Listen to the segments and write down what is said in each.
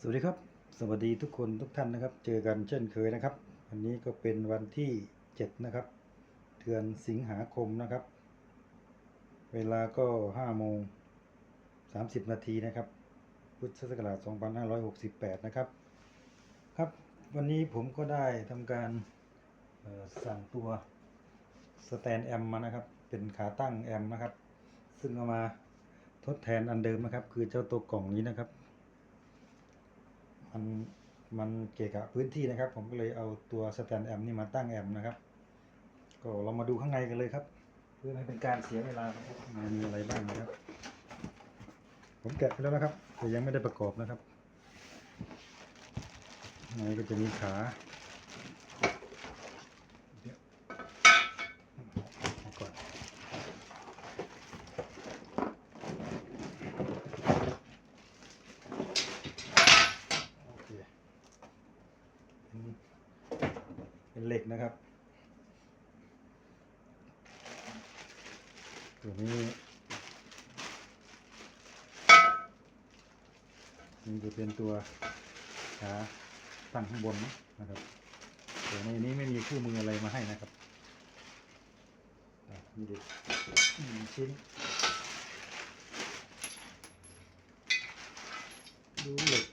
สวัสดีครับ สวัสดีทุกคนทุกท่านนะครับ เจอกันเช่นเคยนะครับ วันนี้ก็เป็นวันที่ 7 นะครับ เดือนสิงหาคมนะครับ เวลาก็5โมง30 นาทีนะครับ พุทธศักราช 2568 นะครับ ครับ วันนี้ผมก็ได้ทำการสั่งตัวสแตนแอมมานะครับ เป็นขาตั้งแอมนะครับ ซึ่งเอามาทดแทนอันเดิมนะครับ คือเจ้าตัวกล่องนี้นะครับ มันมันเกะกะพื้นที่นะครับ ผมก็เลยเอาตัวสแตนแอมนี่มาตั้งแอมนะครับ ก็เรามาดูข้างในกันเลยครับ เพื่อไม่เป็นการเสียเวลานะครับมันมีอะไรบ้างนะครับ ผมแกะไปแล้วนะครับแต่ยังไม่ได้ประกอบนะครับข้างในก็จะมีขาเดี๋ยวเอาก่อนโอเคเป็น เหล็กนะครับ ตัวนี้นี่จะเป็นตัวขาตั้งข้างบนนะครับตัวในนี้ไม่มีคู่มืออะไรมาให้นะครับมีเด็กหนึ่งชิ้น ดูเหล็ก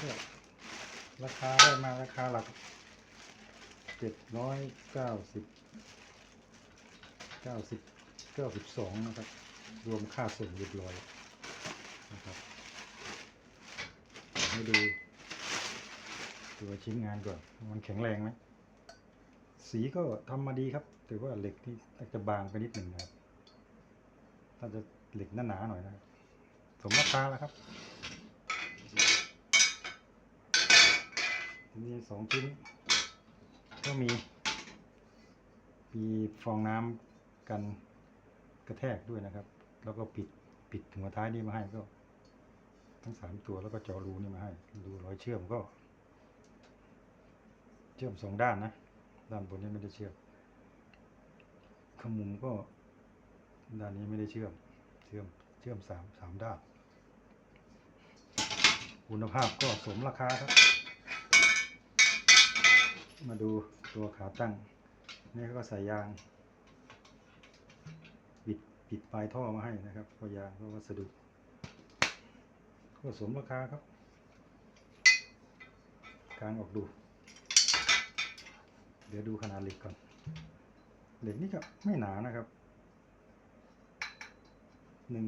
ก็ราคาได้มาราคาหลัก เจ็ดร้อยเก้าสิบเก้าสิบเก้าสิบสองนะครับ รวมค่าส่งเรียบร้อยนะครับให้ดูตัวชิ้นงานก่อน มันแข็งแรงไหมสีก็ทำมาดีครับ แต่ว่าเหล็กที่จะบางไปนิดหนึ่งนะครับ ถ้าจะเหล็กหนาๆหน่อยนะครับสมราคาแล้วครับมีสองชิ้น ก็มีมีฟองน้ำกันกระแทกด้วยนะครับ แล้วก็ปิดปิดหัวท้ายนี่มาให้ก็ ทั้งสามตัวแล้วก็จาะรูนี่มาให้รูรอยเชื่อมก็ เชื่อมสองด้านนะด้านบนนี้ไม่ได้เชื่อมขมุมก็ด้านนี้ไม่ได้เชื่อม เชื่อมเชื่อมสามสามด้านคุณภาพก็สมราคาครับ มาดู ตัวขาตั้ง นี่ก็ใส่ยาง ปิดปิดปลายท่อมาให้นะครับ ก็ยางก็วัสดุ ก็สมราคาครับ กลางออกดู เดี๋ยวดูขนาดเหล็กก่อน เหล็กนี่ก็ไม่หนานะครับหนึ่ง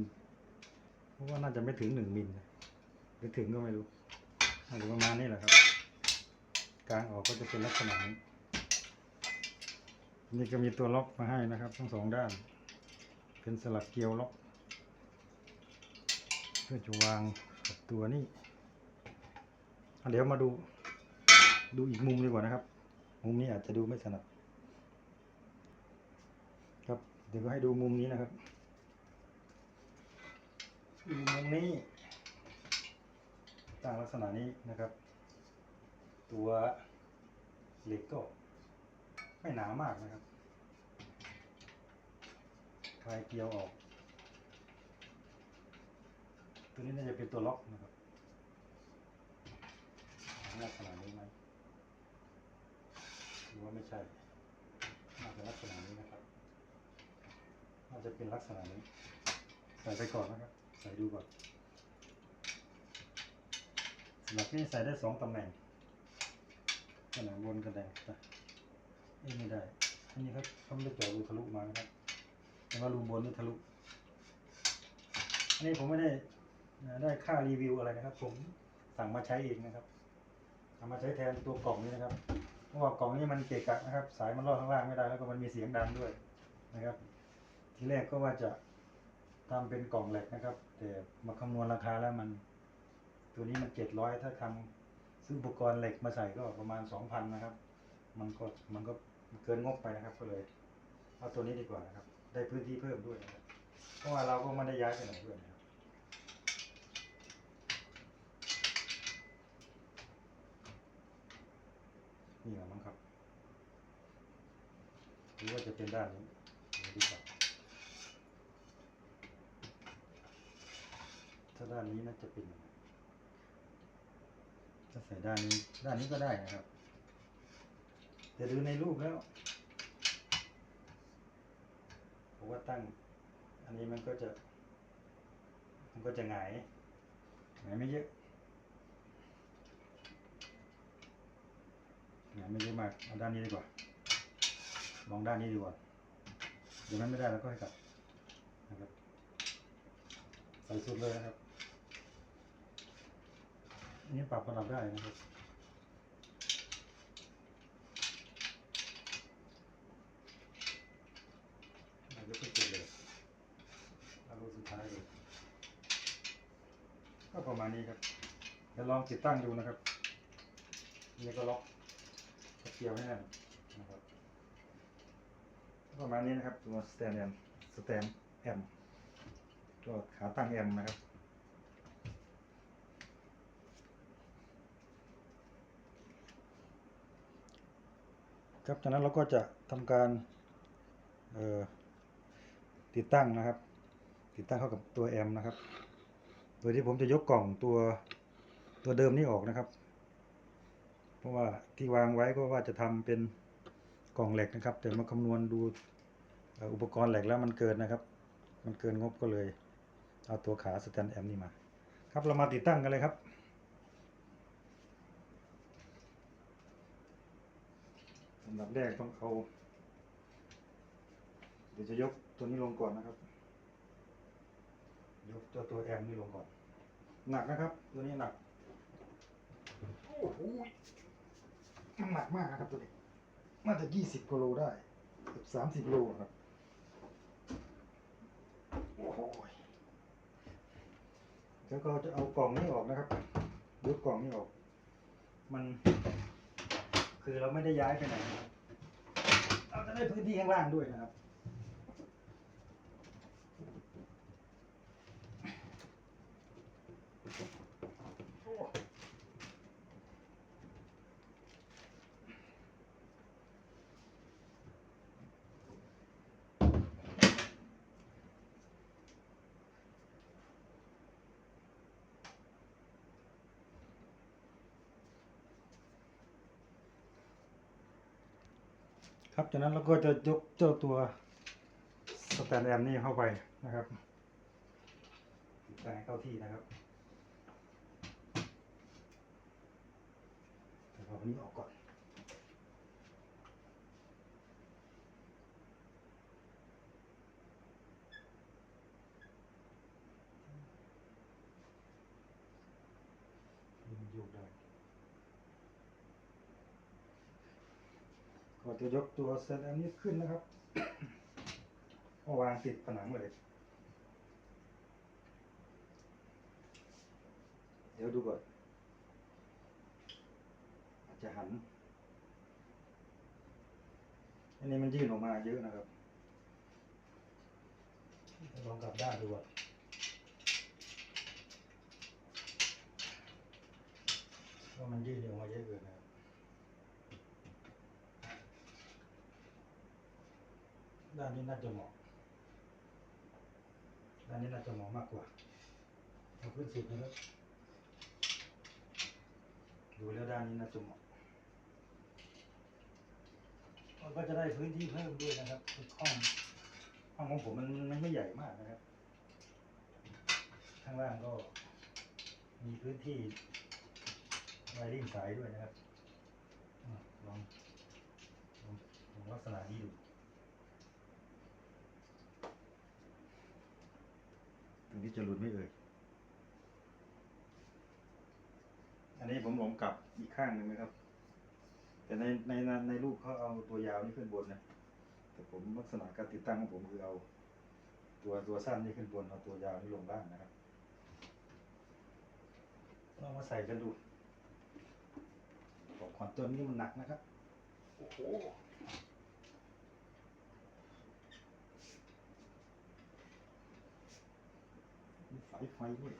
เพราะว่าน่าจะไม่ถึงหนึ่งมิลหรือถึงก็ไม่รู้น่าจะประมาณนี้แหละครับกลางออกก็จะเป็นลักษณะนี้ นี่ก็มีตัวล็อกมาให้นะครับทั้งสองด้าน เป็นสลักเกลียวล็อก เพื่อจะวางกับตัวนี้เดี๋ยวมาดูดูอีกมุมดีกว่านะครับ มุมนี้อาจจะดูไม่ถนัดครับเดี๋ยวก็ให้ดูมุมนี้นะครับมุมนี้ตั้งลักษณะนี้นะครับ ตัวเหล็กก็ ไม่หนามากนะครับคลายเกลียวออก ตัวนี้น่าจะเป็นตัวล็อกนะครับลักษณะนี้ไหมหรือว่าไม่ใช่น่าจะลักษณะนี้นะครับน่าจะเป็นลักษณะนี้ ใส่ไปก่อนนะครับ ใส่ดูก่อนสำหรับนี่ใส่ได้สองตำแหน่งกระหน่งบนกระแหน่ง นะเอ้ยไม่ได้อันนี้ครับเขาไม่ได้เจาะรูทะลุมานะครับ แต่ว่ารูบนนี่ทะลุ อันนี้ผมไม่ได้ได้ค่ารีวิวอะไรนะครับ ผมสั่งมาใช้เองนะครับเอามาใช้แทนตัวกล่องนี้นะครับ เพราะว่ากล่องนี้มันเกะกะนะครับ สายมันลอดข้างล่างไม่ได้แล้วก็มันมีเสียงดังด้วยนะครับ ทีแรกก็ว่าจะทำเป็นกล่องเหล็กนะครับ แต่มาคำนวณราคาแล้วมัน ตัวนี้มันเจ็ดร้อยถ้าทำซื้ออุปกรณ์เหล็กมาใส่ก็ประมาณสองพันนะครับ มันก็มันก็ เกินงบไปนะครับ ก็เลยเอาตัวนี้ดีกว่านะครับ ได้พื้นที่เพิ่มด้วยนะครับเพราะว่าเราก็ไม่ได้ย้ายไปไหนด้วยนะครับนี่แหละมั้งครับหรือว่าจะเป็นด้านนี้ดีกว่าถ้าด้านนี้น่าจะเป็นจะใส่ด้านนี้ด้านนี้ก็ได้นะครับ แต่ดูในรูปแล้วผมว่าตั้ง อันนี้มันก็จะ มันก็จะหงายหงายไม่เยอะหงายไม่เยอะมากเอาด้านนี้ดีกว่าลองด้านนี้ดีกว่าเดี๋ยวมันไม่ได้แล้วก็ให้กลับนะครับใส่สุดเลยนะครับอันนี้ปรับระดับได้นะครับ เรายกขึ้นสุดเลยแล้วรูสุดท้ายเลย ก็ประมาณนี้ครับ เดี๋ยวลองติดตั้งดูนะครับนี่ก็ล็อกเกี่ยวให้แน่นนะครับประมาณนี้นะครับตัวสแตนแอมสแตนแอมตัวขาตั้งแอมนะครับครับจากนั้นเราก็จะทำการติดตั้งนะครับ ติดตั้งเข้ากับตัวแอมนะครับ โดยที่ผมจะยกกล่องตัว ตัวเดิมนี้ออกนะครับ เพราะว่าที่วางไว้ก็ว่าจะทำเป็นกล่องเหล็กนะครับ แต่มาคำนวณดูอุปกรณ์เหล็กแล้วมันเกินนะครับ มันเกินงบก็เลย เอาตัวขาสแตนแอมนี่มา ครับเรามาติดตั้งกันเลยครับอันดับแรกต้องเอาเดี๋ยวจะยกตัวนี้ลงก่อนนะครับ ยกเจ้าตัวแอมนี่ลงก่อน หนักนะครับ ตัวนี้หนัก โอ้โหมันหนักมากนะครับตัวนี้น่าจะยี่สิบกิโลได้เกือบสามสิบโลครับโอ้โหแล้วก็จะเอากล่องนี้ออกนะครับยกกล่องนี้ออก มัน คือเราไม่ได้ย้ายไปไหนเราจะได้พื้นที่ข้างล่างด้วยนะครับ ครับจากนั้นเราก็จะยกเจ้าตัวสแตนแอมนี่เข้าไปนะครับติดตั้งเข้าที่นะครับเดี๋ยวเอาอันนี้ออกก่อนนี่ได้ ก็จะยกตัวเซตอันนี้ขึ้นนะครับก็วางติดผนังเลย เดี๋ยวดูก่อนอาจจะหัน อันนี้มันยื่นออกมาเยอะนะครับลองกลับด้านดูก่อนว่ามันยื่นออกมาเยอะเกินนะครับ ด้านนี้น่าจะเหมาะด้านนี้น่าจะเหมาะมากกว่าเอาขึ้นสุดนะครับดูแล้วด้านนี้น่าจะเหมาะมันก็จะได้พื้นที่เพิ่มด้วยนะครับห้องห้องของผมมันไม่ใหญ่มากนะครับ ข้างล่างก็มีพื้นที่ไวริ่งสายด้วยนะครับอลองลองลองลักษณะนี้ดู ตร งนี้จะหลุดไม่เอ่ย อันนี้ผมหลงกลับอีกข้างหนึ่งนะครับ แต่ในในในในรูปเขาเอาตัวยาวนี่ขึ้นบนนะ แต่ผมลักษณะการติดตั้งของผมคือเอาตัวตัวสั้นนี่ขึ้นบนเอาตัวยาวนี่ลงล่างนะครับลองมาใส่กันดูบอกก่อนตัวนี้มันหนักนะครับ โอ้โหายไฟด้วย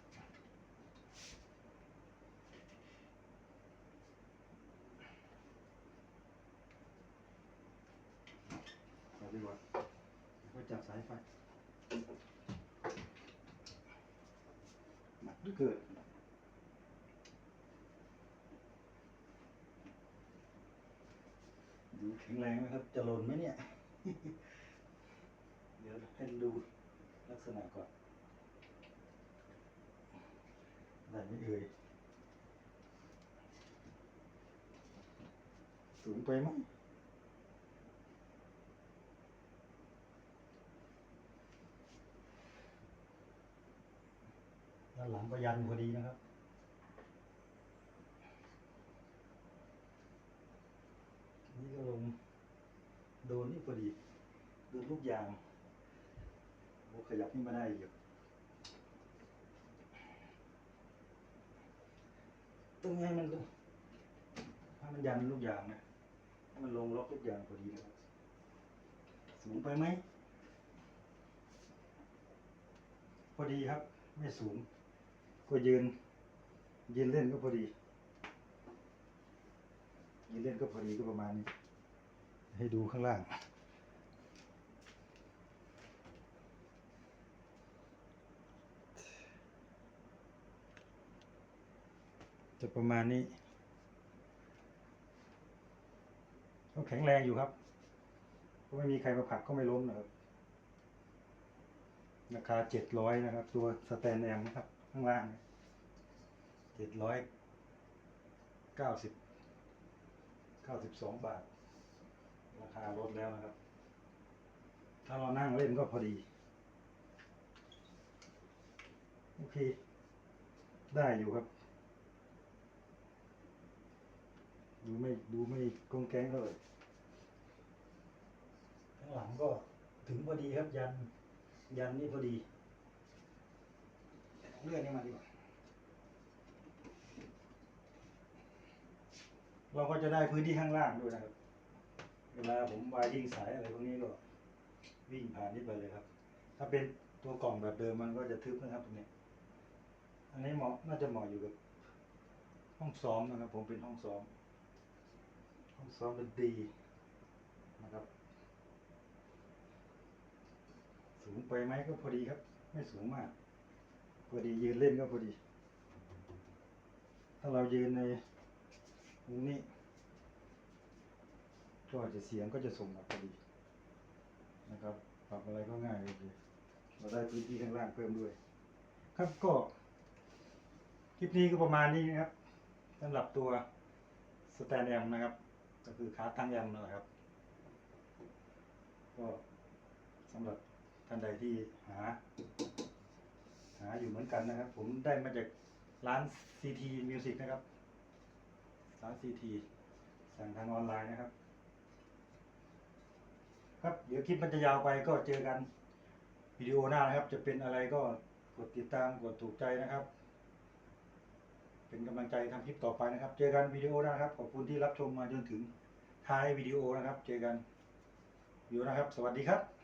เอาดีกว่าไปจับสายไฟหนักด้วยเกิดดูแข็งแรงไหมครับ จะหล่นไหมเนี่ย เดี๋ยวให้ดูลักษณะก่อน เอ่ยสูงไปไหมด้านหลังก็ยันพอดีนะครับนี่ก็ลงโดนนี่พอดี โดนลูกยางโอ้ขยับนี่มาได้อยู่ ต้องให้มันลงให้มันยันลูกยางนะให้มันลงล็อกลูกยางพอดีนะครับสูงไปไหมพอดีครับ ไม่สูง ก็ยืนยืนเล่นก็พอดียืนเล่นก็พอดีก็ประมาณนี้ ให้ดูข้างล่าง จะประมาณนี้ก็แข็งแรงอยู่ครับก็ไม่มีใครมาผลักก็ไม่ล้มนะครับราคาเจ็ดร้อยนะครับ ตัวสแตนแอมนะครับ ข้างล่างเจ็ดร้อยเก้าสิบเก้าสิบสองบาท ราคาลดแล้วนะครับ ถ้าเรานั่งเล่นก็พอดี โอเค ได้อยู่ครับ ดูไม่ดูไม่กงแกงเท่าไหร่ข้างหลังก็ถึงพอดีครับยัน ยันนี่พอดีเอาเลื่อนนี่มาดีกว่าเราก็จะได้พื้นที่ข้างล่างด้วยนะครับ เวลาผมวายยิงสายอะไรพวกนี้ก็วิ่งผ่านนี่ไปเลยครับ ถ้าเป็นตัวกล่องแบบเดิมมันก็จะทึบนะครับตรงนี้ อันนี้เหมาะน่าจะเหมาะอยู่กับห้องซ้อมนะครับ ผมเป็นห้องซ้อม ห้องซ้อมดนตรีนะครับ สูงไปไหมก็พอดีครับ ไม่สูงมาก พอดียืนเล่นก็พอดี ถ้าเรายืนในมุมนี้ก็จะเสียงก็จะส่งออกพอดีนะครับปรับอะไรก็ง่ายเลยเราได้พื้นที่ข้างล่างเพิ่มด้วย ครับก็คลิปนี้ก็ประมาณนี้นะครับสำหรับตัวสแตนแอมนะครับ ก็คือขาตั้งแอมนั่นแหละครับ ก็สำหรับท่านใดที่หา หาอยู่เหมือนกันนะครับ ผมได้มาจากร้าน CT Music นะครับ ร้าน CT สั่งทางออนไลน์นะครับ ครับเดี๋ยวคลิปมันจะยาวไปก็เจอกันวิดีโอหน้านะครับ จะเป็นอะไรก็กดติดตามกดถูกใจนะครับ เป็นกำลังใจทำคลิปต่อไปนะครับ เจอกันวิดีโอนะครับ ขอบคุณที่รับชมมาจนถึงท้ายวิดีโอนะครับ เจอกันอยู่นะครับ สวัสดีครับ